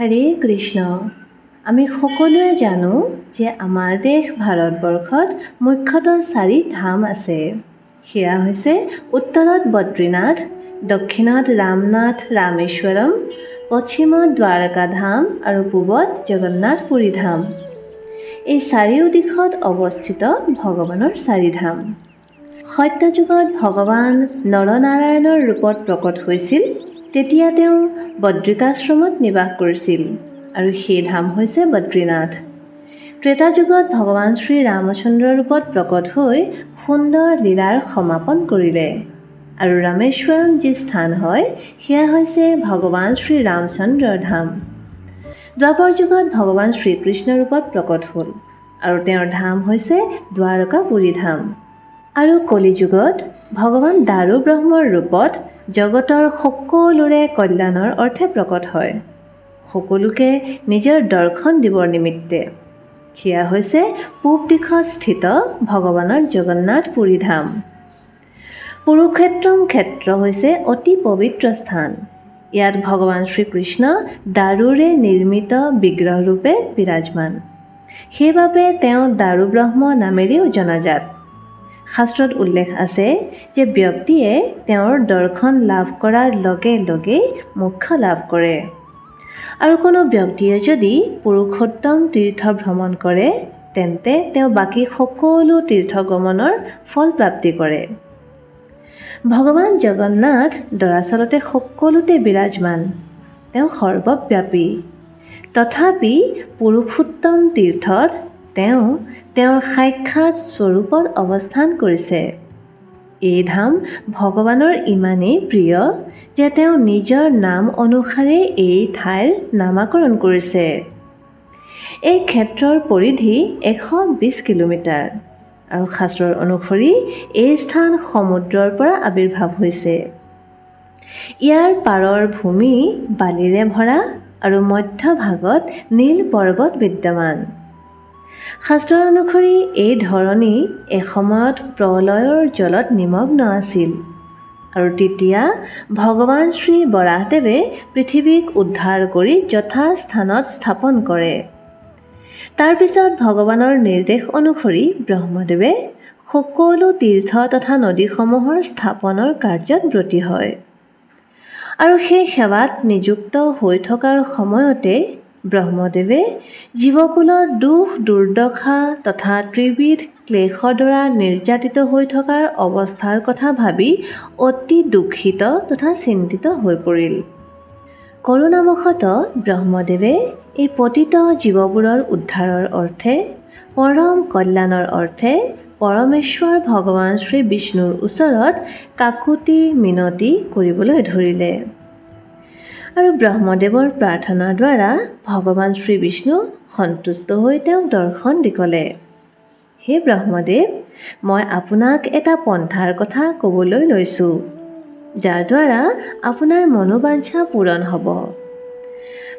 হৰে কৃষ্ণ। আমি সকলোৱে জানো যে আমাৰ দেশ ভাৰতবৰ্ষত মুখ্যতঃ চাৰি ধাম আছে। সেয়া হৈছে উত্তৰত বদ্ৰীনাথ, দক্ষিণত ৰামনাথ ৰামেশ্বৰম, পশ্চিমত দ্বাৰকা ধাম আৰু পূবত জগন্নাথ পুৰী ধাম। এই চাৰিও দিশত অৱস্থিত ভগৱানৰ চাৰি ধাম। সত্যযুগত ভগৱান নৰনাৰায়ণৰ ৰূপত প্ৰকট হৈছিল। তেতিয়া তেওঁ বদ্ৰিকাশ্ৰমত নিবাস কৰিছিল আৰু সেই ধাম হৈছে বদ্ৰীনাথ। ত্ৰেতা যুগত ভগৱান শ্ৰী ৰামচন্দ্ৰৰ ৰূপত প্ৰকট হৈ সুন্দৰ লীলাৰ সমাপন কৰিলে। আৰু ৰামেশ্বৰম যি স্থান হয় সেয়া হৈছে ভগৱান শ্ৰী ৰামচন্দ্ৰৰ ধাম। দ্বাপৰ যুগত ভগৱান শ্ৰীকৃষ্ণ ৰূপত প্ৰকট হ'ল আৰু তেওঁৰ ধাম হৈছে দ্বাৰকাপুৰী ধাম। আৰু কলি যুগত ভগৱান দাৰু ব্ৰহ্মৰ ৰূপত জগতৰ সকলোৰে কল্যাণৰ অৰ্থে প্ৰকট হয়। সকলোকে নিজৰ দৰ্শন দিবৰ নিমিত্তে। সেয়া হৈছে পূব দিশত স্থিত ভগৱানৰ জগন্নাথ পুৰী ধাম কুৰুক্ষেত্ৰম ক্ষেত্ৰ হৈছে অতি পবিত্ৰ স্থান। ইয়াত ভগৱান শ্ৰীকৃষ্ণ দাৰুৰে নিৰ্মিত বিগ্ৰহৰূপে বিৰাজমান। সেইবাবে তেওঁ দাৰু ব্ৰহ্ম নামেৰেও জনাজাত। শাস্ত্ৰত উল্লেখ আছে যে ব্যক্তিয়ে তেওঁৰ দৰ্শন লাভ কৰাৰ লগে লগেই মোক্ষ লাভ কৰে। আৰু কোনো ব্যক্তিয়ে যদি পুৰুষোত্তম তীৰ্থ ভ্ৰমণ কৰে তেন্তে তেওঁ বাকী সকলো তীৰ্থগমনৰ ফল প্ৰাপ্তি কৰে। ভগৱান জগন্নাথ দৰাচলতে সকলোতে বিৰাজমান। তেওঁ সৰ্বব্যাপী। তথাপি পুৰুষোত্তম তীৰ্থত তেওঁ তেওঁৰ সাক্ষাৎ স্বৰূপত অৱস্থান কৰিছে। এই ধাম ভগৱানৰ ইমানেই প্ৰিয় যে তেওঁ নিজৰ নাম অনুসাৰে এই ঠাইৰ নামাকৰণ কৰিছে। এই ক্ষেত্ৰৰ পৰিধি এশ বিছ কিলোমিটাৰ আৰু শাস্ত্ৰৰ অনুসৰি এই স্থান সমুদ্ৰৰ পৰা আৱিৰ্ভাৱ হৈছে। ইয়াৰ পাৰৰ ভূমি বালিৰে ভৰা আৰু মধ্যভাগত নীল পৰ্বত বিদ্যমান। শাস্ত্ৰৰ অনুসৰি এই ধৰণী এসময়ত প্ৰলয়ৰ জলত নিমগ্ন আছিল। আৰু তেতিয়া ভগৱান শ্ৰী বৰাহদেৱে পৃথিৱীক উদ্ধাৰ কৰি যথাস্থানত স্থাপন কৰে। তাৰপিছত ভগৱানৰ নিৰ্দেশ অনুসৰি ব্ৰহ্মদেৱে সকলো তীৰ্থ তথা নদীসমূহৰ স্থাপনৰ কাৰ্যত ব্ৰতী হয়। আৰু সেই সেৱাত নিযুক্ত হৈ থকাৰ সময়তে ব্ৰহ্মদেৱে জীৱকুলৰ দুখ দুৰ্দশা তথা ত্ৰিবিধ ক্লেশৰ দ্বাৰা নিৰ্যাতিত হৈ থকাৰ অৱস্থাৰ কথা ভাবি অতি দুখিত তথা চিন্তিত হৈ পৰিল। কৰোণাবশতঃ ব্ৰহ্মদেৱে এই পতিত জীৱবোৰৰ উদ্ধাৰৰ অৰ্থে পৰম কল্যাণৰ অৰ্থে পৰমেশ্বৰ ভগৱান শ্ৰী বিষ্ণুৰ ওচৰত কাকুতি মিনতি কৰিবলৈ ধৰিলে। আৰু ব্ৰহ্মদেৱৰ প্ৰাৰ্থনাৰ দ্বাৰা ভগৱান শ্ৰী বিষ্ণু সন্তুষ্ট হৈ তেওঁক দৰ্শন দি ক'লে হে ব্ৰহ্মদেৱ মই আপোনাক এটা পন্থাৰ কথা ক'বলৈ লৈছোঁ যাৰ দ্বাৰা আপোনাৰ মনোবাঞ্ছা পূৰণ হ'ব।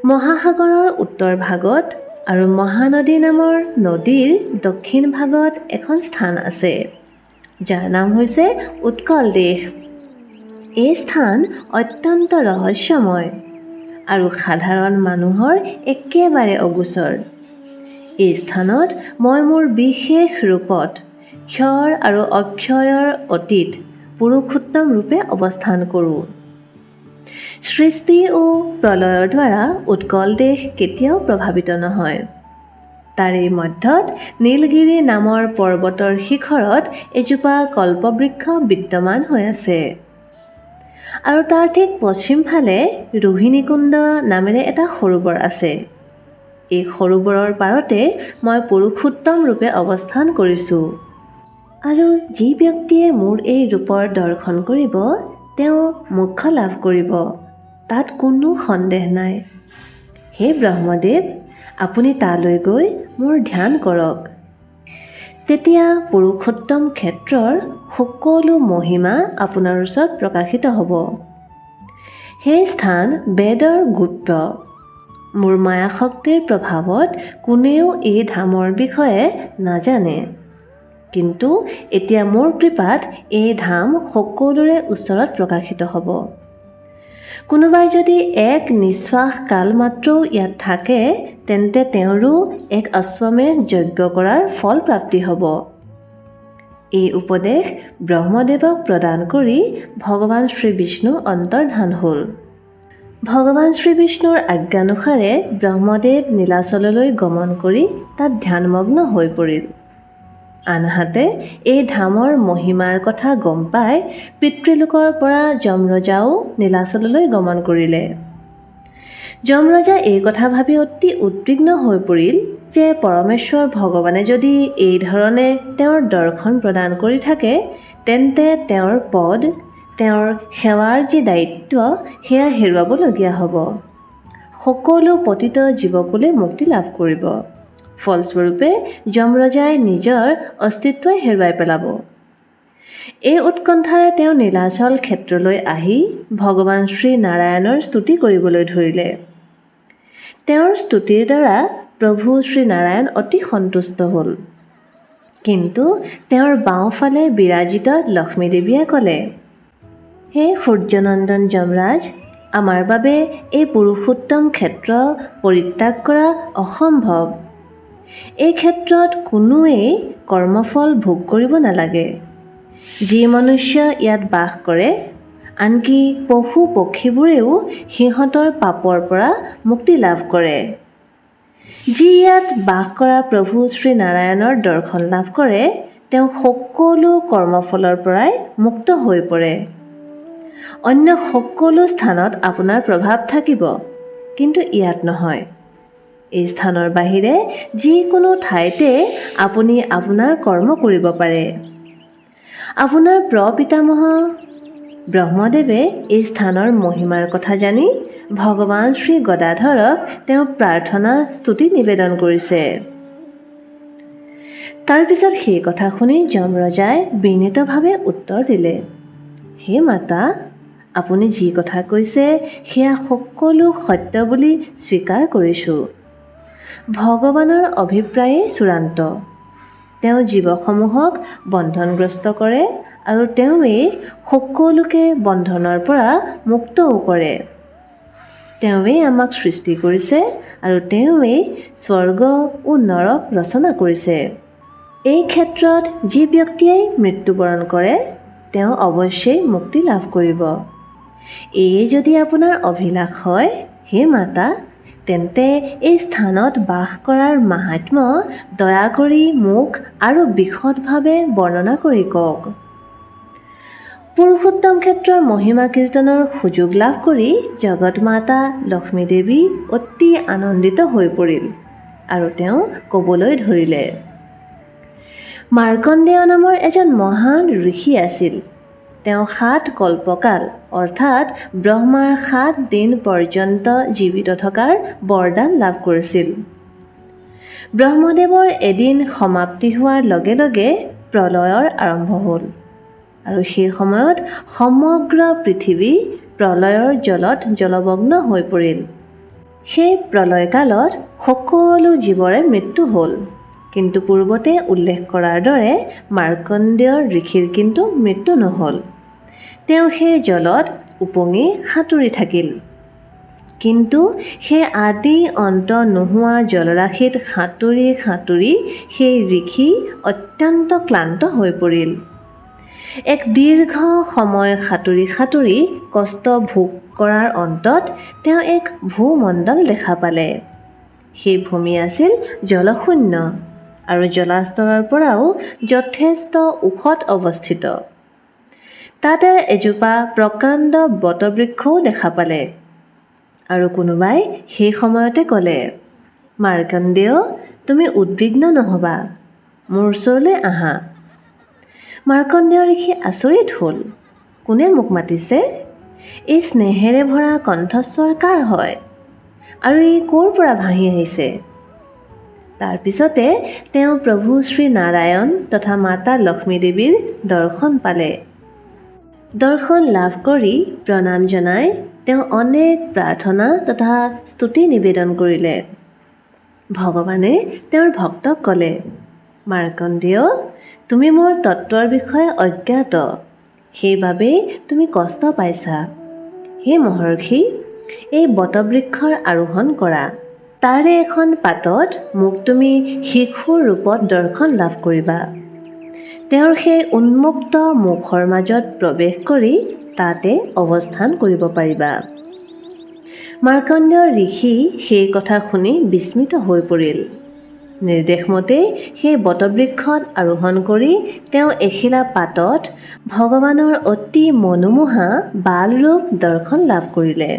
মহাসাগৰৰ উত্তৰ ভাগত আৰু মহানদী নামৰ নদীৰ দক্ষিণ ভাগত এখন স্থান আছে যাৰ নাম হৈছে উৎকল দেশ। এই স্থান অত্যন্ত ৰহস্যময় আৰু সাধাৰণ মানুহৰ একেবাৰে অগোচৰ। এই স্থানত মই মোৰ বিশেষ ৰূপত ক্ষৰ আৰু অক্ষয়ৰ অতীত পুৰুষোত্তম ৰূপে অৱস্থান কৰোঁ। সৃষ্টি ও প্ৰলয়ৰ দ্বাৰা উৎকল দেশ কেতিয়াও প্ৰভাৱিত নহয়। তাৰে মধ্যত নীলগিৰি নামৰ পৰ্বতৰ শিখৰত এজোপা কল্পবৃক্ষ বিদ্যমান হৈ আছে। আৰু তাৰ ঠিক পশ্চিম ফালে ৰোহিণীকুণ্ড নামেৰে এটা সৰোবৰ আছে। এই সৰোবৰৰ পাৰতে মই পুৰুষোত্তম ৰূপে অৱস্থান কৰিছোঁ। আৰু যি ব্যক্তিয়ে মোৰ এই ৰূপৰ দৰ্শন কৰিব তেওঁ মোক্ষ লাভ কৰিব তাত কোনো সন্দেহ নাই। হে ব্ৰহ্মদেৱ আপুনি তালৈ গৈ মোৰ ধ্যান কৰক। তেতিয়া পুৰুষোত্তম ক্ষেত্ৰৰ সকলো মহিমা আপোনাৰ ওচৰত প্ৰকাশিত হ'ব। সেই স্থান বেদৰ গুপ্ত। মোৰ মায়াশক্তিৰ প্ৰভাৱত কোনেও এই ধামৰ বিষয়ে নাজানে। কিন্তু এতিয়া মোৰ কৃপাত এই ধাম সকলোৰে ওচৰত প্ৰকাশিত হ'ব। কোনোবাই যদি এক নিশ্বাস কাল মাত্ৰও ইয়াত থাকে, তেন্তে তেওঁৰো এক অশ্বমেধ যজ্ঞ কৰাৰ ফল প্ৰাপ্তি হ'ব। এই উপদেশ ব্ৰহ্মদেৱক প্ৰদান কৰি ভগৱান শ্ৰীবিষ্ণু অন্তৰ্ধান হ'ল। ভগৱান শ্ৰীবিষ্ণুৰ আজ্ঞানুসাৰে ব্ৰহ্মদেৱ নীলাচললৈ গমন কৰি তাত ধ্যানমগ্ন হৈ পৰিল। আনহাতে, এই ধামৰ মহিমাৰ কথা গম পাই পিতৃলোকৰ পৰা যমৰজাও নীলাচললৈ গমন কৰিলে। যমৰজা এই কথা ভাবি অতি উদ্বিগ্ন হৈ পৰিল যে পৰমেশ্বৰ ভগৱানে যদি এই ধৰণে তেওঁৰ দৰ্শন প্ৰদান কৰি থাকে, তেন্তে তেওঁৰ পদ, তেওঁৰ সেৱাৰ যি দায়িত্ব, সেয়া হেৰুৱাবলগীয়া হ'ব। সকলো পতিত জীৱকুলে মুক্তি লাভ কৰিব। ফলস্বৰূপে যমৰজাই নিজৰ অস্তিত্বই হেৰুৱাই পেলাব। এই উৎকণ্ঠাৰে তেওঁ নীলাচল ক্ষেত্ৰলৈ আহি ভগৱান শ্ৰীনাৰায়ণৰ স্তুতি কৰিবলৈ ধৰিলে। তেওঁৰ স্তুতিৰ দ্বাৰা প্ৰভু শ্ৰীনাৰায়ণ অতি সন্তুষ্ট হ'ল। কিন্তু তেওঁৰ বাওঁফালে বিৰাজিত লক্ষ্মীদেৱীয়ে ক'লে, হে সূৰ্যনন্দন যমৰাজ, আমাৰ বাবে এই পুৰুষোত্তম ক্ষেত্ৰ পৰিত্যাগ কৰা অসম্ভৱ। এই ক্ষেত্ৰত কোনোৱেই কৰ্মফল ভোগ কৰিব নালাগে। যি মনুষ্য ইয়াত বাস কৰে আনকি পশু পক্ষীবোৰেও সিহঁতৰ পাপৰ পৰা মুক্তি লাভ কৰে। যি ইয়াত বাস কৰা প্ৰভু শ্ৰীনাৰায়ণৰ দৰ্শন লাভ কৰে তেওঁ সকলো কৰ্মফলৰ পৰাই মুক্ত হৈ পৰে। অন্য সকলো স্থানত আপোনাৰ প্ৰভাৱ থাকিব কিন্তু ইয়াত নহয়। স্থানৰ বাহিৰে যিকোনো ঠাইতে আপুনি আপোনাৰ কৰ্ম কৰিব পাৰে। আপোনাৰ প্ৰপিতামহ ব্ৰহ্মদেৱে এই স্থানৰ মহিমাৰ কথা জানি ভগৱান শ্ৰী গদাধৰক তেওঁ প্ৰাৰ্থনা, স্তুতি নিবেদন কৰিছে। তাৰপিছত সেই কথা শুনি যমৰজাই বিনীতভাৱে উত্তৰ দিলে, হে মাতা, আপুনি যি কথা কৈছে সেয়া সকলো সত্য বুলি স্বীকাৰ কৰিছোঁ। ভগৱানৰ অভিপ্ৰায়ে চূড়ান্ত। তেওঁ জীৱসমূহক বন্ধনগ্ৰস্ত কৰে আৰু তেওঁৱেই সকলোকে বন্ধনৰ পৰা মুক্তও কৰে। তেওঁৱেই আমাক সৃষ্টি কৰিছে আৰু তেওঁৱেই স্বৰ্গ ও নৰক ৰচনা কৰিছে। এই ক্ষেত্ৰত যি ব্যক্তিয়ে মৃত্যুবৰণ কৰে তেওঁ অৱশ্যেই মুক্তি লাভ কৰিব। এয়ে যদি আপোনাৰ অভিলাষ হয় হে মাতা তেন্তে এই স্থানত বাস কৰাৰ মাহাত্ম্য দয়া কৰি মোক আৰু বিশদভাৱে বৰ্ণনা কৰি কওক। পুৰুষোত্তম ক্ষেত্ৰৰ মহিমা কীৰ্তনৰ সুযোগ লাভ কৰি জগত মাতা লক্ষ্মী দেৱী অতি আনন্দিত হৈ পৰিল আৰু তেওঁ ক'বলৈ ধৰিলে। মাৰ্কণ্ডেয় নামৰ এজন মহান ঋষি আছিল। তেওঁ সাত কল্পকাল অৰ্থাৎ ব্ৰহ্মাৰ সাত দিন পৰ্যন্ত জীৱিত থকাৰ বৰদান লাভ কৰিছিল। ব্ৰহ্মদেৱৰ এদিন সমাপ্তি হোৱাৰ লগে লগে প্ৰলয়ৰ আৰম্ভ হ'ল আৰু সেই সময়ত সমগ্ৰ পৃথিৱী প্ৰলয়ৰ জলত জলমগ্ন হৈ পৰিল। সেই প্ৰলয়কালত সকলো জীৱৰে মৃত্যু হ'ল কিন্তু পূৰ্বতে উল্লেখ কৰাৰ দৰে মাৰ্কণ্ডেয় ঋষিৰ কিন্তু মৃত্যু নহ'ল। তেওঁ সেই জলত উপঙি সাঁতুৰি থাকিল। কিন্তু সেই আদি অন্ত নোহোৱা জলৰাশিত সাঁতুৰি সাঁতুৰি সেই ঋষি অত্যন্ত ক্লান্ত হৈ পৰিল। এক দীৰ্ঘ সময় সাঁতুৰি সাঁতুৰি কষ্ট ভোগ কৰাৰ অন্তত তেওঁ এক ভূমণ্ডল দেখা পালে। সেই ভূমি আছিল জলশূন্য আৰু জলাস্তৰৰ পৰাও যথেষ্ট ওখত অৱস্থিত। তাতে এজোপা প্ৰকাণ্ড বটবৃক্ষও দেখা পালে। আৰু কোনোবাই সেই সময়তে ক'লে মাৰ্কণ্ডেয় তুমি উদ্বিগ্ন নহ'বা মোৰ ওচৰলৈ আহা মাৰ্কণ্ডেয় ঋষি আচৰিত হ'ল। কোনে মোক মাতিছে? এই স্নেহেৰে ভৰা কণ্ঠস্বৰ কাৰ হয়? আৰু ই ক'ৰ পৰা ভাহি আহিছে তাৰপিছতে তেওঁ প্ৰভু শ্ৰীনাৰায়ণ তথা মাতা লক্ষ্মী দেৱীৰ দৰ্শন পালে। দৰ্শন লাভ কৰি প্ৰণাম জনাই তেওঁ অনেক প্ৰাৰ্থনা তথা স্তুতি নিবেদন কৰিলে। ভগৱানে তেওঁৰ ভক্তক ক'লে মাৰ্কণ্ডেয় তুমি মোৰ তত্ত্বৰ বিষয়ে অজ্ঞাত। সেইবাবেই তুমি কষ্ট পাইছা। হে মহৰ্ষি এই বটবৃক্ষৰ আৰোহণ কৰা। তাৰে এখন পাতত মোক তুমি শিশুৰ ৰূপত দৰ্শন লাভ কৰিবা। তেওঁৰ সেই উন্মুক্ত মুখৰ মাজত প্ৰৱেশ কৰি তাতে অৱস্থান কৰিব পাৰিবা। মাৰ্কণ্ডেয় ঋষি সেই কথা শুনি বিস্মিত হৈ পৰিল। নিৰ্দেশমতে সেই বটবৃক্ষত আৰোহণ কৰি তেওঁ এখিলা পাতত ভগৱানৰ অতি মনোমোহা বালৰূপ দৰ্শন লাভ কৰিলে।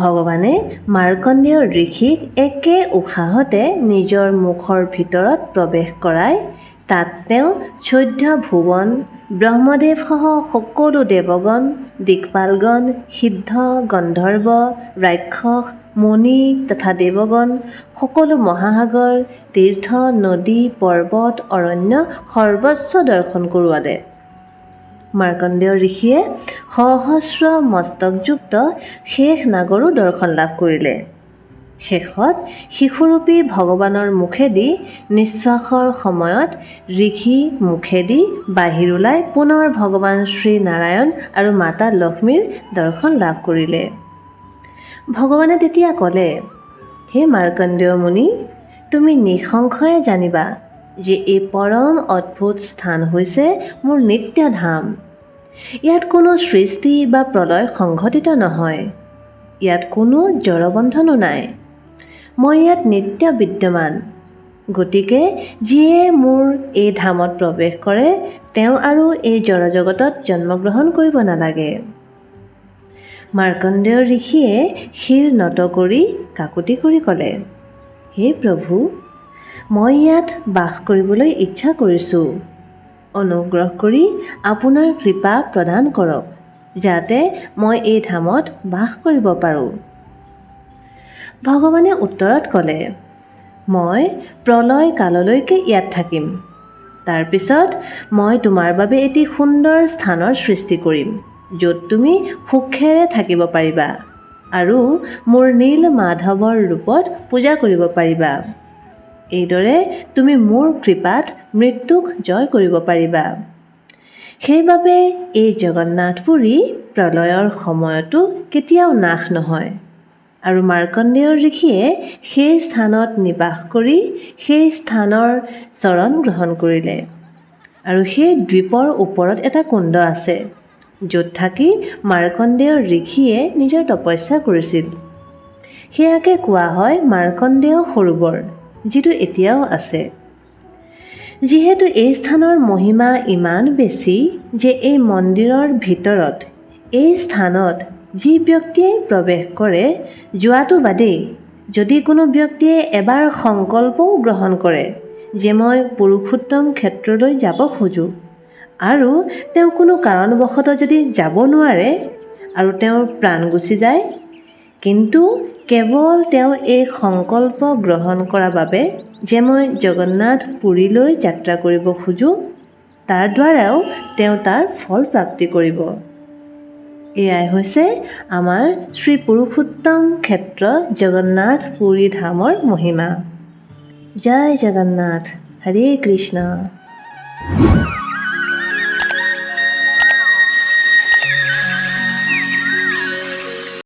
ভগৱানে মাৰ্কণ্ডেয় ঋষিক একে উশাহতে নিজৰ মুখৰ ভিতৰত প্ৰৱেশ কৰাই তাত তেওঁ চৈধ্য ভুৱন ব্ৰহ্মদেৱসহ সকলো দেৱগণ দিকপালগণ সিদ্ধ গন্ধৰ্ব ৰাক্ষস মুনি তথা দেৱগণ সকলো মহাসাগৰ তীৰ্থ নদী পৰ্বত অৰণ্য সৰ্বস্ব দৰ্শন কৰোৱালে। মাৰ্কণ্ডেয় ঋষিয়ে সহস্ৰ মস্তকযুক্ত শেষ নাগৰো দৰ্শন লাভ কৰিলে। শেষত শিশুৰূপী ভগৱানৰ মুখেদি, নিশ্বাসৰ সময়ত ঋষি মুখেদি বাহিৰ ওলাই পুনৰ ভগৱান শ্ৰীনাৰায়ণ আৰু মাতা লক্ষ্মীৰ দৰ্শন লাভ কৰিলে। ভগৱানে তেতিয়া ক'লে, হে মাৰ্কণ্ডেয় মুনি, তুমি নিঃসংশয়ে জানিবা যে এই পৰম অদ্ভুত স্থান হৈছে মোৰ নিত্যধাম। ইয়াত কোনো সৃষ্টি বা প্ৰলয় সংঘটিত নহয়। ইয়াত কোনো জড়বন্ধনো নাই। মই ইয়াত নিত্য বিদ্যমান। গতিকে যিয়ে মোৰ এই ধামত প্ৰৱেশ কৰে তেওঁ আৰু এই জড়জগতত জন্মগ্ৰহণ কৰিব নালাগে। মাৰ্কণ্ডেয় ঋষিয়ে শিৰ নত কৰি কাকুতি কৰি ক'লে হে প্ৰভু মই ইয়াত বাস কৰিবলৈ ইচ্ছা কৰিছোঁ। অনুগ্ৰহ কৰি আপোনাৰ কৃপা প্ৰদান কৰক যাতে মই এই ধামত বাস কৰিব পাৰোঁ। ভগৱানে উত্তৰত ক'লে, মই প্ৰলয় কাললৈকে ইয়াত থাকিম। তাৰপিছত মই তোমাৰ বাবে এটি সুন্দৰ স্থানৰ সৃষ্টি কৰিম, য'ত তুমি সুখেৰে থাকিব পাৰিবা আৰু মোৰ নীল মাধৱৰ ৰূপত পূজা কৰিব পাৰিবা। এইদৰে তুমি মোৰ কৃপাত মৃত্যুক জয় কৰিব পাৰিবা। সেইবাবে এই জগন্নাথপুৰী প্ৰলয়ৰ সময়তো কেতিয়াও নাশ নহয়। আৰু মাৰ্কণ্ডেয় ঋষিয়ে সেই স্থানত নিবাস কৰি সেই স্থানৰ চৰণ গ্ৰহণ কৰিলে। আৰু সেই দ্বীপৰ ওপৰত এটা কুণ্ড আছে য'ত থাকি মাৰ্কণ্ডেয় ঋষিয়ে নিজৰ তপস্যা কৰিছিল। সেয়াকে কোৱা হয় মাৰ্কণ্ডেয় সৰোবৰ যিটো এতিয়াও আছে। যিহেতু এই স্থানৰ মহিমা ইমান বেছি যে এই মন্দিৰৰ ভিতৰত এই স্থানত যি ব্যক্তিয়ে প্ৰৱেশ কৰে, যোৱাটো বাদেই। যদি কোনো ব্যক্তিয়ে এবাৰ সংকল্পও গ্ৰহণ কৰে, যে মই পুৰুষোত্তম ক্ষেত্ৰলৈ যাব খোজোঁ, আৰু তেওঁ কোনো কাৰণবশতঃ যদি যাব নোৱাৰে আৰু তেওঁৰ প্ৰাণ গুচি যায়, কিন্তু কেৱল তেওঁ এই সংকল্প গ্ৰহণ কৰাৰ বাবে যে মই জগন্নাথ পুৰীলৈ যাত্ৰা কৰিব খোজোঁ, তাৰ দ্বাৰাও তেওঁ তাৰ ফল প্ৰাপ্তি কৰিব। এয়াই হৈছে আমাৰ শ্ৰী পুৰুষোত্তম ক্ষেত্ৰ জগন্নাথ পুৰী ধামৰ মহিমা। জয় জগন্নাথ। হৰে কৃষ্ণ।